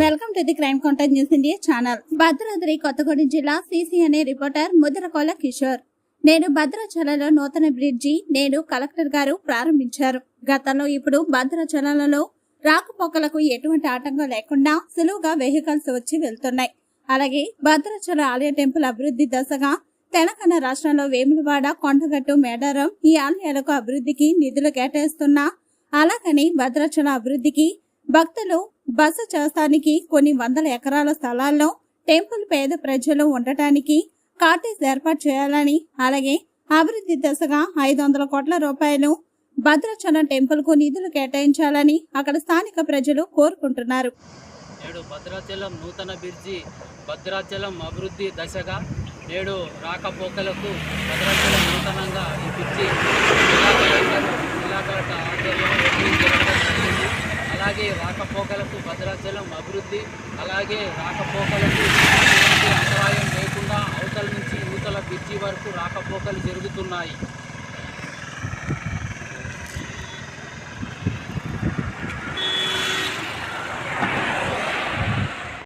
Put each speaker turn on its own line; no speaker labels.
Welcome to the crime contact news India channel. Bhadradri Kothagudem జిల్లా CC అనే reporter Mudrakola Kishore. నేను భద్రాచలంలో నూతన బ్రిడ్జి నేను కలెక్టర్ గారు ప్రారంభించారు. గతంలో ఇప్పుడు భద్రాచలంలో రాకపోకలకు ఎటువంటి ఆటంకం లేకుండా సులువుగా వెహికల్స్ వచ్చి వెళ్తున్నాయి. అలాగే భద్రాచల ఆలయ టెంపుల్ అభివృద్ధి దశగా తెలంగాణ రాష్ట్రంలో వేములవాడ కొండగట్టు మేడారం ఈ ఆలయాలకు అభివృద్ధికి నిధులు కేటాయిస్తున్నా అలాగని భద్రాచల అభివృద్ధికి భక్తులు బస చేస్తానికి కొన్ని వందల ఎకరాల స్థలాల్లో టెంపుల్ పేద ప్రజలు ఉండటానికి కాటేజ్ ఏర్పాటు చేయాలని అలాగే అభివృద్ధి దశగా ఐదు వందల కోట్ల రూపాయలు భద్రాచలం టెంపుల్కు నిధులు కేటాయించాలని అక్కడ స్థానిక ప్రజలు కోరుకుంటున్నారు.
నేడు భద్రాచలం నూతన బ్రిడ్జి భద్రాచలం అభివృద్ధి దశగా నేడు రాకపోకలకు భద్రాచలం నూతనంగా ఈ బ్రిడ్జి జిల్లా కలెక్టర్ జిల్లా కలెక్టర్ ఆధ్వర్యంలో ఓపెనింగ్ జరగడం జరిగింది అలాగే రాకపోకలకు భద్రాచలం అభివృద్ధి అలాగే రాకపోకలకు అంతరాయం లేకుండా అవతల నుంచి యువతల బ్రిడ్జి వరకు రాకపోకలు జరుగుతున్నాయి.